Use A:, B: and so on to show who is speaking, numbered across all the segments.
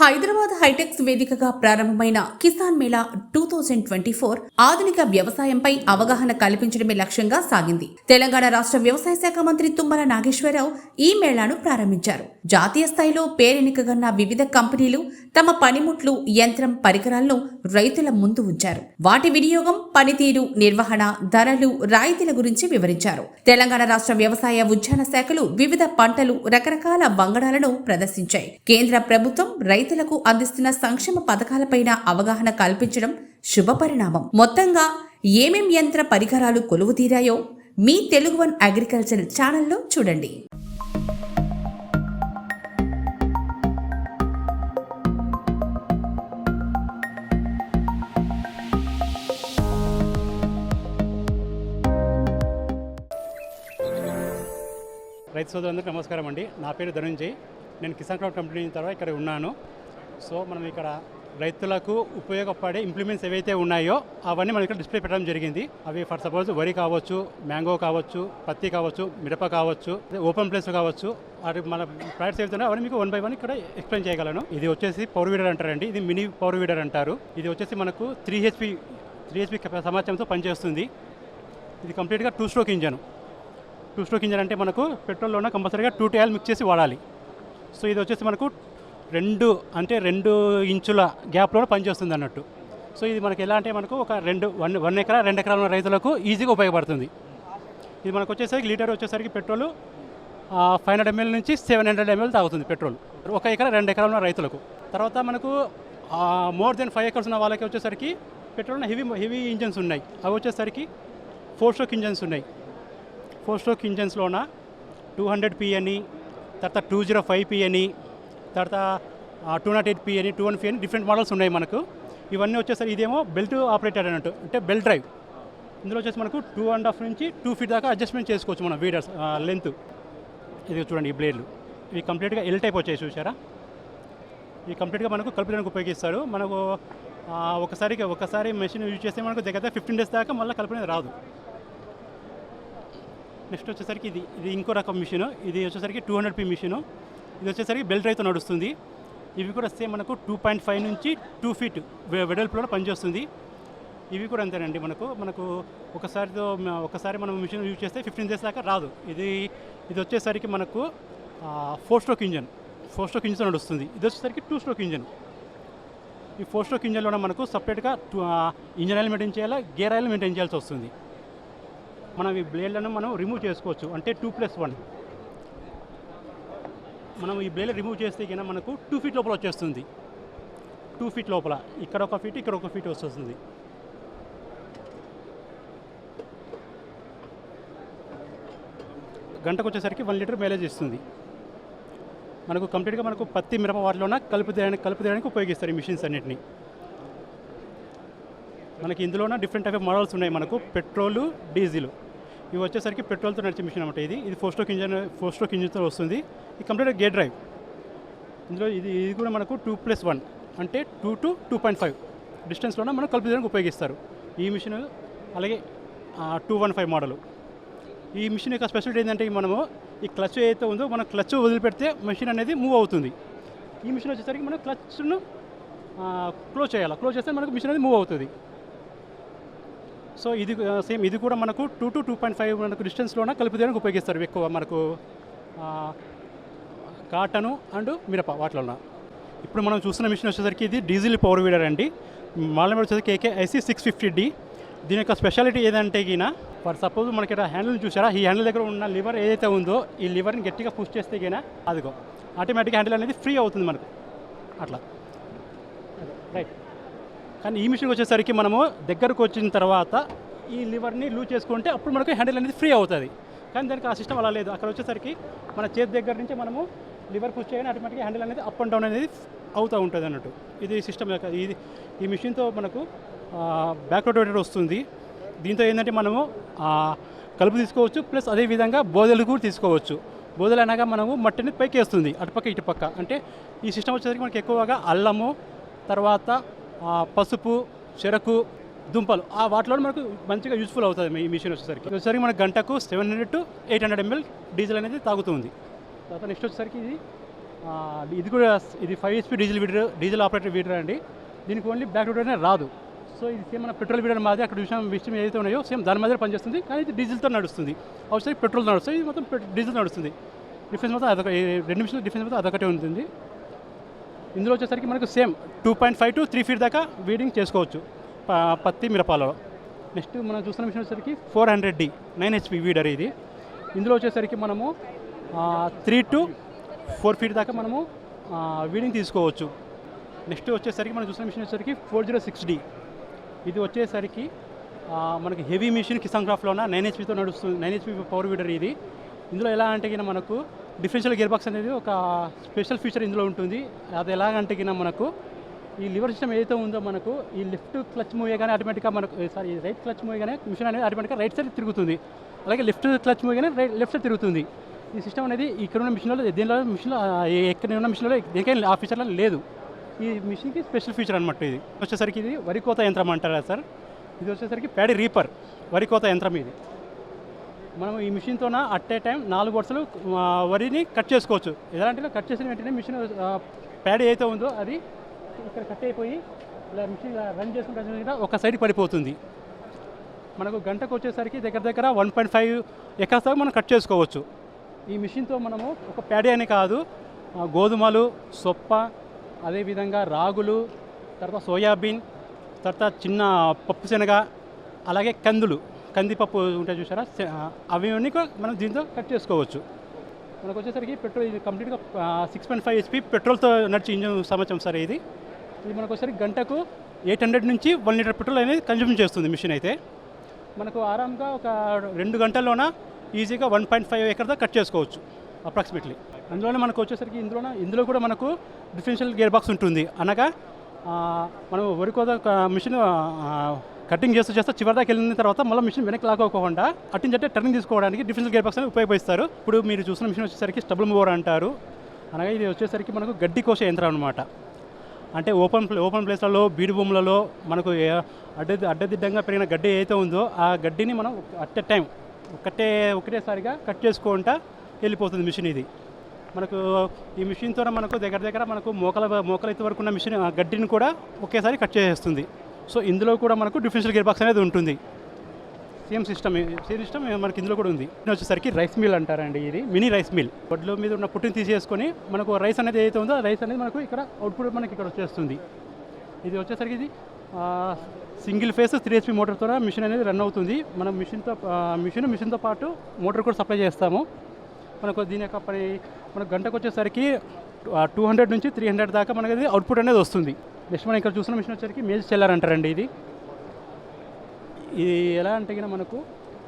A: హైదరాబాద్ హైటెక్స్ వేదికగా ప్రారంభమైన Kisan Mela two thousand twenty four ఆధునిక వ్యవసాయంపై అవగాహన కల్పించడమే లక్ష్యంగా సాగింది. తెలంగాణ రాష్ట్ర వ్యవసాయ శాఖ మంత్రి తుమ్మల నాగేశ్వరరావు ఈ మేళాను ప్రారంభించారు. జాతీయ స్థాయిలో పేరెన్నికగన్న వివిధ కంపెనీలు తమ పనిముట్లు యంత్రం పరికరాలను రైతుల ముందు ఉంచారు. వాటి వినియోగం పనితీరు నిర్వహణ ధరలు రాయితీల గురించి వివరించారు. తెలంగాణ రాష్ట్ర వ్యవసాయ ఉద్యాన శాఖలు వివిధ పంటలు రకరకాల వంగడాలను ప్రదర్శించాయి. కేంద్ర ప్రభుత్వం రైతు రైతులకు అందిస్తున్న సంక్షేమ పథకాలపైన అవగాహన కల్పించడం శుభపరిణామం. మొత్తంగా ఏమేం యంత్ర పరికరాలు కొలువు తీరాయో మీ తెలుగు వన్ అగ్రికల్చర్ ఛానల్లో చూడండి.
B: రైతు సోదరులందరికీ నమస్కారం అండి. నా పేరు ధనంజయ్. నేను కిసాన్ క్రాప్ కంపెనీ తర్వాత ఇక్కడ ఉన్నాను. సో మనం ఇక్కడ రైతులకు ఉపయోగపడే ఇంప్లిమెంట్స్ ఏవైతే ఉన్నాయో అవన్నీ మనం ఇక్కడ డిస్ప్లే పెట్టడం జరిగింది. అవి ఫర్ సపోజ్ వరి కావచ్చు మ్యాంగో కావచ్చు పత్తి కావచ్చు మిరప కావచ్చు ఓపెన్ ప్లేస్ కావచ్చు. వాటి మన ప్రొడక్ట్స్ ఏవైతే అవన్నీ మీకు వన్ బై వన్ ఇక్కడ ఎక్స్ప్లెయిన్ చేయగలను. ఇది వచ్చేసి పవర్ వీడర్ అంటారండి. ఇది మినీ పవర్ వీడర్ అంటారు. ఇది వచ్చేసి మనకు త్రీ హెచ్పి త్రీ హెచ్పి సమాచారంతో పనిచేస్తుంది. ఇది కంప్లీట్గా two stroke engine two stroke engine అంటే మనకు పెట్రోల్లో ఉన్న కంపల్సరీగా టూ టైల్ మిక్స్ చేసి వాడాలి. సో ఇది వచ్చేసి మనకు రెండు అంటే రెండు ఇంచుల గ్యాప్లో పనిచేస్తుంది అన్నట్టు. సో ఇది మనకి ఎలా అంటే మనకు ఒక రెండు వన్ వన్ ఎకరా రెండు ఎకరాల రైతులకు ఈజీగా ఉపయోగపడుతుంది. ఇది మనకు వచ్చేసరికి లీటర్ వచ్చేసరికి పెట్రోల్ ఫైవ్ హండ్రెడ్ ఎంఎల్ నుంచి సెవెన్ హండ్రెడ్ ఎంఎల్ తాగుతుంది పెట్రోల్. ఒక ఎకరా రెండు ఎకరాల ఉన్న రైతులకు. తర్వాత మనకు మోర్ దెన్ ఫైవ్ ఎకర్స్ ఉన్న వాళ్ళకి వచ్చేసరికి పెట్రోల్ హెవీ హెవీ ఇంజన్స్ ఉన్నాయి. అవి వచ్చేసరికి ఫోర్ స్ట్రోక్ ఇంజన్స్ ఉన్నాయి. ఫోర్ స్ట్రోక్ ఇంజన్స్లోన టూ హండ్రెడ్ పి అని తర్వాత టూ జీరో ఫైవ్ పి అని తర్వాత టూ నాట్ ఎయిట్ పి అని టూ వన్ పి అని డిఫరెంట్ మోడల్స్ ఉన్నాయి మనకు. ఇవన్నీ వచ్చేసరికి ఇదేమో బెల్ట్ ఆపరేటెడ్ అన్నట్టు అంటే బెల్ట్ డ్రైవ్. ఇందులో వచ్చేసి మనకు టూ అండ్ హాఫ్ నుంచి టూ ఫీట్ దాకా అడ్జస్ట్మెంట్ చేసుకోవచ్చు మనం వీడర్స్ లెంత్. ఇది చూడండి ఈ బ్లేడ్లు. ఇవి కంప్లీట్గా ఎల్ టైప్ వచ్చాయి చూసారా ఇవి కంప్లీట్గా మనకు కలుపుడానికి ఉపయోగిస్తారు. మనకు ఒకసారికి ఒకసారి మెషిన్ యూజ్ చేస్తే మనకు దగ్గర ఫిఫ్టీన్ డేస్ దాకా మళ్ళీ కలుపునేది రాదు. నెక్స్ట్ వచ్చేసరికి ఇది ఇది ఇంకో రకం మిషన్. ఇది వచ్చేసరికి టూ హండ్రెడ్ పి మిషన్. ఇది వచ్చేసరికి బెల్ట్ రైతు నడుస్తుంది. ఇవి కూడా సేమ్ మనకు టూ పాయింట్ ఫైవ్ నుంచి టూ ఫీట్ వెడల్పులో పనిచేస్తుంది. ఇవి కూడా అంతేనండి మనకు. మనకు ఒకసారితో ఒకసారి మనం మిషన్ యూజ్ చేస్తే ఫిఫ్టీన్ డేస్ దాకా రాదు. ఇది ఇది వచ్చేసరికి మనకు four stroke engine. Four stroke engine నడుస్తుంది. ఇది వచ్చేసరికి టూ స్ట్రోక్ ఇంజన్. ఈ ఫోర్ స్ట్రోక్ ఇంజన్లో మనకు సపరేట్గా ఇంజన్ ఆయిల్ మెయింటైన్ చేయాలా గేర్ ఆయిల్ మెయింటైన్ చేయాల్సి వస్తుంది. మనం ఈ బ్లేడ్లను మనం రిమూవ్ చేసుకోవచ్చు. అంటే టూ ప్లస్ వన్ మనం ఈ బ్లేడ్ రిమూవ్ చేస్తే కన్నా మనకు టూ ఫీట్ లోపల వచ్చేస్తుంది. టూ ఫీట్ లోపల. ఇక్కడ ఒక ఫీట్ ఇక్కడ ఒక ఫీట్ వస్తుంది. గంటకు వచ్చేసరికి వన్ లీటర్ మైలేజ్ ఇస్తుంది. మనకు కంప్లీట్గా మనకు పత్తి మిరప వాటిలోన కలుపు తీయడానికి కలుపు తీయడానికి ఉపయోగిస్తారు ఈ మిషన్స్ అన్నిటిని. మనకి ఇందులోన డిఫరెంట్ టైప్ ఆఫ్ మోడల్స్ ఉన్నాయి. మనకు పెట్రోలు డీజిల్ ఇవి వచ్చేసరికి పెట్రోల్తో నడిచే మిషన్ అనమాట ఇది. ఇది four stroke engine four stroke ఇంజిన్తో వస్తుంది. ఇది కంప్లీట్ గేర్ డ్రైవ్. ఇందులో ఇది ఇది కూడా మనకు టూ ప్లస్ వన్ అంటే two to two point five డిస్టెన్స్లోనే మనం కలుపు తీయడానికి ఉపయోగిస్తారు. ఈ మిషన్ అలాగే టూ వన్ ఫైవ్ మోడల్. ఈ మిషన్ యొక్క స్పెషాలిటీ ఏంటంటే మనము ఈ క్లచ్ ఏదైతే ఉందో మనం క్లచ్ వదిలిపెడితే మిషన్ అనేది మూవ్ అవుతుంది. ఈ మిషన్ వచ్చేసరికి మనం క్లచ్ను క్లోజ్ చేయాలి. క్లోజ్ చేస్తే మనకు మిషన్ అనేది మూవ్ అవుతుంది. సో ఇది సేమ్ ఇది కూడా మనకు two to two point five మనకు డిస్టెన్స్లోనే కలుపుదేయడానికి ఉపయోగిస్తారు ఎక్కువ మనకు కాటను అండ్ మిరప వాటిలో ఇప్పుడు మనం చూస్తున్న మిషన్ వచ్చేసరికి ఇది డీజిల్ పవర్ వీడర్ అండి. మళ్ళీ వచ్చేసరికి K K I C six fifty D. దీని యొక్క స్పెషాలిటీ ఏదంటే గిన ఫర్ సపోజ్ మనకి ఇక్కడ హ్యాండిల్ చూసారా ఈ హ్యాండిల్ దగ్గర ఉన్న లివర్ ఏదైతే ఉందో ఈ లివర్ని గట్టిగా పుష్ చేస్తే గిన అదిగో ఆటోమేటిక్ హ్యాండిల్ అనేది ఫ్రీ అవుతుంది మనకు. అట్లా. రైట్. కానీ ఈ మిషన్కి వచ్చేసరికి మనము దగ్గరకు వచ్చిన తర్వాత ఈ లివర్ని లూజ్ చేసుకుంటే అప్పుడు మనకు హ్యాండిల్ అనేది ఫ్రీ అవుతుంది. కానీ దానికి ఆ సిస్టమ్ అలా లేదు. అక్కడ వచ్చేసరికి మన చేతి దగ్గర నుంచి మనము లివర్ పుష్ చేయగానే ఆటోమేటిక్గా హ్యాండిల్ అనేది అప్ అండ్ డౌన్ అనేది అవుతూ ఉంటుంది అన్నట్టు. ఇది సిస్టమ్ యొక్క ఇది ఈ మిషన్తో మనకు బ్యాక్ రొటేటర్ వస్తుంది. దీంతో ఏంటంటే మనము కలుపు తీసుకోవచ్చు. ప్లస్ అదేవిధంగా బోదెలు కూడా తీసుకోవచ్చు. బోదెలు అనగా మనము మట్టిని పైకి వేస్తుంది. అటుపక్క ఇటుపక్క అంటే ఈ సిస్టమ్ వచ్చేసరికి మనకి ఎక్కువగా అల్లము తర్వాత పసుపు చెరకు దుంపలు. ఆ వాటిలో మనకు మంచిగా యూస్ఫుల్ అవుతుంది ఈ మిషన్ వచ్చేసరికి. వచ్చేసరికి మనకు గంటకు seven hundred to eight hundred ML diesel అనేది తాగుతుంది తర్వాత నెక్స్ట్ వచ్చేసరికి ఇది ఇది కూడా ఇది five SP diesel weeder diesel operator weeder అండి. దీనికి ఓన్లీ బ్యాక్ డోర్ అనేది రాదు. సో ఇది సేమ్ మన పెట్రోల్ వీడర్ మాది అక్కడ విషయం విషయం ఏదైతే ఉన్నాయో సేమ్ దాని మాదిరి పనిచేస్తుంది. కానీ ఇది డీజిల్తో నడుస్తుంది. అవసరం పెట్రోల్ నడుస్తుంది ఇది మొత్తం డీజిల్ నడుస్తుంది. డిఫరెన్స్ మొత్తం అదొక రెండు మిషన్ డిఫరెన్స్ మొత్తం అదొకటే ఉంటుంది. ఇందులో వచ్చేసరికి మనకు same two point five to three feet దాకా వీడింగ్ చేసుకోవచ్చు. పత్తి మిరపాలలో. నెక్స్ట్ మనం చూసిన మిషన్ వచ్చేసరికి four hundred D nine HP weeder ఇది. ఇందులో వచ్చేసరికి మనము త్రీ టు ఫోర్ ఫీట్ దాకా మనము వీడింగ్ తీసుకోవచ్చు. నెక్స్ట్ వచ్చేసరికి మనం చూసిన మిషన్ వచ్చేసరికి ఫోర్ జీరో సిక్స్ డి. ఇది వచ్చేసరికి మనకి హెవీ మిషన్ కిసాన్ క్రాఫ్ట్లోన నైన్ హెచ్పితో నడుస్తుంది నైన్ హెచ్పి పవర్ వీడర్ ఇది. ఇందులో ఎలా అంటే మనకు డిఫరెన్షియల్ గేర్ బాక్స్ అనేది ఒక స్పెషల్ ఫీచర్ ఇందులో ఉంటుంది. అది ఎలాగంటే గిన మనకు ఈ లివర్ సిస్టమ్ ఏదైతే ఉందో మనకు ఈ లెఫ్ట్ క్లచ్ మూయగానే ఆటోమేటిక్గా మనకు సారీ రైట్ క్లచ్ మూయగానే మిషన్ అనేది ఆటోమేటిక్గా రైట్ సైడ్ తిరుగుతుంది. అలాగే లెఫ్ట్ క్లచ్ మూయగానే రైట్ లెఫ్ట్ సైడ్ తిరుగుతుంది. ఈ సిస్టమ్ అనేది ఇక్కడ ఉన్న మిషన్లో దీనిలో మిషన్లో ఎక్కడ ఉన్న మిషన్లో దేనికైనా ఆ ఫీచర్లో లేదు. ఈ మిషన్కి స్పెషల్ ఫీచర్ అనమాట ఇది. వచ్చేసరికి ఇది వరి కోత యంత్రం అంటారా సార్. ఇది వచ్చేసరికి ప్యాడీ రీపర్ వరి కోత యంత్రం ఇది. మనం ఈ మిషన్తోన అట్ ఏ టైం నాలుగు వరుసలు వరిని కట్ చేసుకోవచ్చు. ఎలాంటిలో కట్ చేసిన వెంటనే మిషన్ ప్యాడీ అయితే ఉందో అది ఇక్కడ కట్ అయిపోయి ఇలా మిషన్ రన్ చేసుకుంటే ఒక సైడ్ పడిపోతుంది. మనకు గంటకు వచ్చేసరికి దగ్గర దగ్గర వన్ పాయింట్ ఫైవ్ ఎకర్స్ దాకా మనం కట్ చేసుకోవచ్చు. ఈ మిషన్తో మనము ఒక ప్యాడీ అని కాదు గోధుమలు సొప్ప అదేవిధంగా రాగులు తర్వాత సోయాబీన్ తర్వాత చిన్న పప్పు శనగ అలాగే కందులు. కందిపప్పు ఉంటాయి చూసారా? అవన్నీ కూడా మనం దీంతో కట్ చేసుకోవచ్చు. మనకు వచ్చేసరికి పెట్రోల్ ఇది కంప్లీట్గా సిక్స్ పాయింట్ ఫైవ్ హెచ్పి పెట్రోల్తో నడిచి ఇంజన్ సంవత్సరం సార్ ఇది. ఇది మనకు ఒకసారి గంటకు ఎయిట్ హండ్రెడ్ నుంచి వన్ లీటర్ పెట్రోల్ అనేది కన్జ్యూమ్ చేస్తుంది మిషన్ అయితే. మనకు ఆరామ్గా ఒక రెండు గంటల్లోన ఈజీగా వన్ పాయింట్ ఫైవ్ ఎకర్ దాకా కట్ చేసుకోవచ్చు అప్రాక్సిమేట్లీ అందులోనే మనకు వచ్చేసరికి ఇందులోన ఇందులో కూడా మనకు డిఫరెన్షియల్ గేర్ బాక్స్ ఉంటుంది. అనగా మనం వరి కోత మిషన్ కటింగ్ చేస్తూ చేస్తూ చివరి దాకా వెళ్ళిన తర్వాత మళ్ళీ మిషన్ వెనక్కి లాక్కోకుండా అట్టించంటే టర్నింగ్ తీసుకోవడానికి డిఫరెన్షియల్ గేర్ బాక్స్ అనేది ఉపయోగిస్తారు. ఇప్పుడు మీరు చూసిన మిషన్ వచ్చేసరికి స్టబుల్ మూవర్ అంటారు. అనగా ఇది వచ్చేసరికి మనకు గడ్డి కోసే యంత్రం అనమాట అంటే ఓపెన్ ప్లే ఓపెన్ ప్లేస్లలో బీడు భూములలో మనకు అడ్డది అడ్డ అడ్డదిడ్డంగా పెరిగిన గడ్డి ఏదైతే ఉందో ఆ గడ్డిని మనం అట్ ఎ టైం ఒకటే ఒకటేసారిగా కట్ చేసుకుంటా వెళ్ళిపోతుంది మిషన్ ఇది. మనకు ఈ మిషన్తో మనకు దగ్గర దగ్గర మనకు మోకల మోకల ఎత్తు వరకు ఉన్న మిషన్ ఆ గడ్డిని కూడా ఒకేసారి కట్ చేసేస్తుంది. సో ఇందులో కూడా మనకు డిఫరెన్షియల్ గేర్ బాక్స్ అనేది ఉంటుంది. సేమ్ సిస్టమ్ సేమ్ సిస్టమ్ మనకి ఇందులో కూడా ఉంది. ఇది వచ్చేసరికి రైస్ మిల్ అంటారండి ఇది మినీ రైస్ మిల్. వడ్ల మీద ఉన్న పుట్టిని తీసేసుకొని మనకు రైస్ అనేది ఏదైతే ఉందో ఆ రైస్ అనేది మనకు ఇక్కడ అవుట్పుట్ మనకి ఇక్కడ వచ్చేస్తుంది. ఇది వచ్చేసరికి ఇది సింగిల్ ఫేస్ త్రీ హెచ్పి మోటార్తో మిషన్ అనేది రన్ అవుతుంది. మనం మిషన్తో మిషన్ మిషన్తో పాటు మోటార్ కూడా సప్లై చేస్తాము. మనకు దీని యొక్క పని మనకు గంటకు వచ్చేసరికి టూ హండ్రెడ్ నుంచి త్రీ హండ్రెడ్ దాకా మనకి అవుట్పుట్ అనేది వస్తుంది. నెక్స్ట్ మనం ఇక్కడ చూసిన మిషన్ వచ్చేసరికి మేజ్ చెల్లర్ అంటారండి ఇది. ఇది ఎలా అంటే మనకు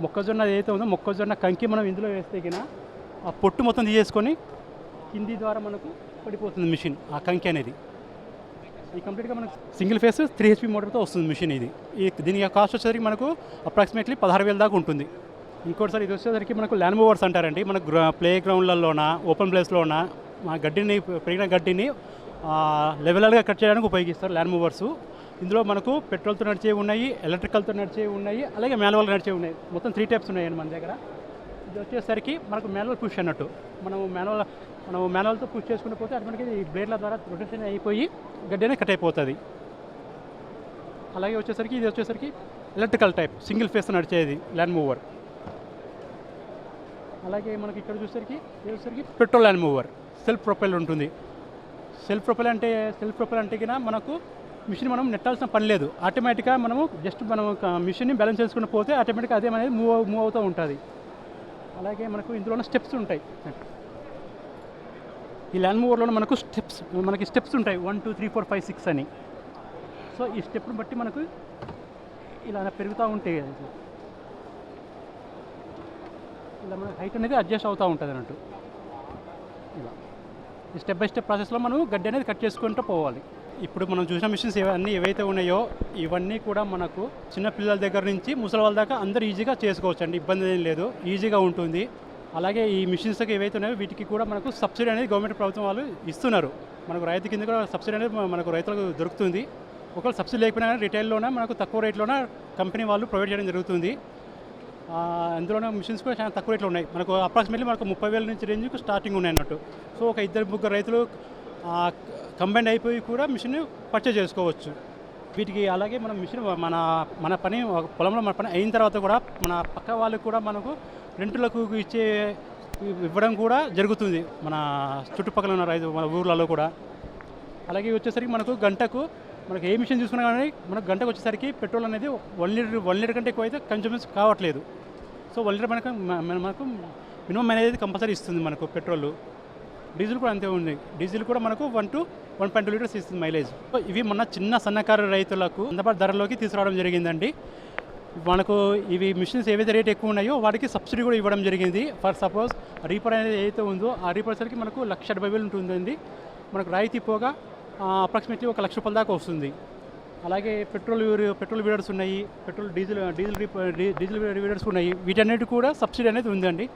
B: మొక్కజొన్న ఏదైతే ఉందో మొక్కజొన్న కంకి మనం ఇందులో వేస్తే కినా ఆ పొట్టు మొత్తం తీసేసుకొని కింది ద్వారా మనకు పడిపోతుంది మిషన్ ఆ కంకి అనేది. ఈ కంప్లీట్గా మనకు సింగిల్ ఫేస్ త్రీ హెచ్పి మోటార్తో వస్తుంది మిషన్ ఇది. ఈ దీని కాస్ట్ వచ్చేసరికి మనకు అప్రాక్సిమేట్లీ పదహారు వేల దాకా ఉంటుంది. ఇంకోటిసారి ఇది వచ్చేసరికి మనకు ల్యాండ్ మూవర్స్ అంటారండి. మన ప్లే గ్రౌండ్లలోన ఓపెన్ ప్లేస్లోన మా గడ్డిని పెరిగిన గడ్డిని లెవెల్గా కట్ చేయడానికి ఉపయోగిస్తారు ల్యాండ్ మూవర్స్. ఇందులో మనకు పెట్రోల్తో నడిచేవి ఉన్నాయి ఎలక్ట్రికల్తో నడిచేవి ఉన్నాయి అలాగే మాన్యువల్ నడిచేవి ఉన్నాయి. మొత్తం త్రీ టైప్స్ ఉన్నాయండి మన దగ్గర. ఇది వచ్చేసరికి మనకు మాన్యువల్ పుష్ అన్నట్టు. మనం మాన్యువల్ మనం మాన్యువల్తో పుష్ చేసుకుని పోతే అది మనకి ఈ బ్లేడ్ల ద్వారా రొటేషన్ అయిపోయి గడ్డనే కట్ అయిపోతుంది. అలాగే వచ్చేసరికి ఇది వచ్చేసరికి ఎలక్ట్రికల్ టైప్ సింగిల్ ఫేస్ నడిచేది ల్యాండ్ మూవర్. అలాగే మనకి ఇక్కడ చూసేసరికి ఇది వచ్చేసరికి petrol land mower self propel ఉంటుంది. సెల్ఫ్ ప్రొపైల్ అంటే సెల్ఫ్ ప్రొపైల్ అంటే మనకు మిషన్ మనం నెట్టాల్సిన పని లేదు. ఆటోమేటిక్గా మనము జస్ట్ మనం మిషన్ని బ్యాలెన్స్ చేసుకుని పోతే ఆటోమేటిక్గా అదే అనేది మూవ్ మూవ్ అవుతూ ఉంటుంది. అలాగే మనకు ఇందులో స్టెప్స్ ఉంటాయి. ఈ ల్యాండ్ మూవర్లో మనకు స్టెప్స్ మనకి స్టెప్స్ ఉంటాయి. One two three four five six అని. సో ఈ స్టెప్ని బట్టి మనకు ఇలా పెరుగుతూ ఉంటాయి. ఇలా మన హైట్ అనేది అడ్జస్ట్ అవుతూ ఉంటుంది అన్నట్టు. ఇలా. ఈ స్టెప్ బై స్టెప్ ప్రాసెస్లో మనం గడ్డి అనేది కట్ చేసుకుంటూ పోవాలి. ఇప్పుడు మనం చూసిన మిషన్స్ ఇవన్నీ ఏవైతే ఉన్నాయో ఇవన్నీ కూడా మనకు చిన్న పిల్లల దగ్గర నుంచి ముసలి వాళ్ళ దాకా అందరూ ఈజీగా చేసుకోవచ్చు అండి ఇబ్బంది ఏం లేదు. ఈజీగా ఉంటుంది. అలాగే ఈ మిషన్స్కి ఏవైతే ఉన్నాయో వీటికి కూడా మనకు సబ్సిడీ అనేది గవర్నమెంట్ ప్రభుత్వం వాళ్ళు ఇస్తున్నారు. మనకు రైతు కింద కూడా సబ్సిడీ అనేది మనకు రైతులకు దొరుకుతుంది. ఒకవేళ సబ్సిడీ లేకపోయినా రిటైల్లోనే మనకు తక్కువ రేట్లోనే కంపెనీ వాళ్ళు ప్రొవైడ్ చేయడం జరుగుతుంది. అందులోనే మిషన్స్ కూడా చాలా తక్కువ రేట్లో ఉన్నాయి. మనకు అప్రాక్సిమేట్లీ మనకు ముప్పై వేల నుంచి రేంజ్కి స్టార్టింగ్ ఉన్నాయి అన్నట్టు. సో ఒక ఇద్దరు ముగ్గురు రైతులు కంబైన్ అయిపోయి కూడా మిషన్ పర్చేజ్ చేసుకోవచ్చు. వీటికి అలాగే మనం మిషన్ మన మన పని పొలంలో మన పని అయిన తర్వాత కూడా మన పక్క వాళ్ళకు కూడా మనకు రెంటులకు ఇచ్చే ఇవ్వడం కూడా జరుగుతుంది మన చుట్టుపక్కల ఉన్న రైతు మన ఊర్లలో కూడా. అలాగే వచ్చేసరికి మనకు గంటకు మనకు ఏ మిషన్ చూసుకున్నా కానీ మనకు గంటకు వచ్చేసరికి పెట్రోల్ అనేది వన్ లీటర్ వన్ లీటర్ కంటే ఎక్కువ అయితే కన్సూమెన్స్ కావట్లేదు. సో వన్ లీటర్ మనకు మన- మనకు మినిమం అనేది కంపల్సరీ ఇస్తుంది మనకు పెట్రోల్. డీజిల్ కూడా అంతే ఉంది. డీజిల్ కూడా మనకు one to one point two litres ఇస్తుంది మైలేజ్. ఇవి మన చిన్న సన్నకారు రైతులకు అందుబాటు ధరలోకి తీసుకురావడం జరిగిందండి. మనకు ఇవి మిషన్స్ ఏవైతే రేట్ ఎక్కువ ఉన్నాయో వాటికి సబ్సిడీ కూడా ఇవ్వడం జరిగింది. ఫర్ సపోజ్ రీపర్ అనేది ఏదైతే ఉందో ఆ రీపర్ సరికి మనకు లక్ష డెబ్బై వేలు ఉంటుందండి. మనకు రాయితీ పోగా అప్రాక్సిమేట్లీ ఒక లక్ష రూపాయల దాకా వస్తుంది. అలాగే పెట్రోల్ పెట్రోల్ వీడర్స్ ఉన్నాయి పెట్రోల్ డీజిల్ డీజిల్ డీ- డీజిల్ వీడర్స్ ఉన్నాయి. వీటన్నిటి కూడా సబ్సిడీ అనేది ఉందండి.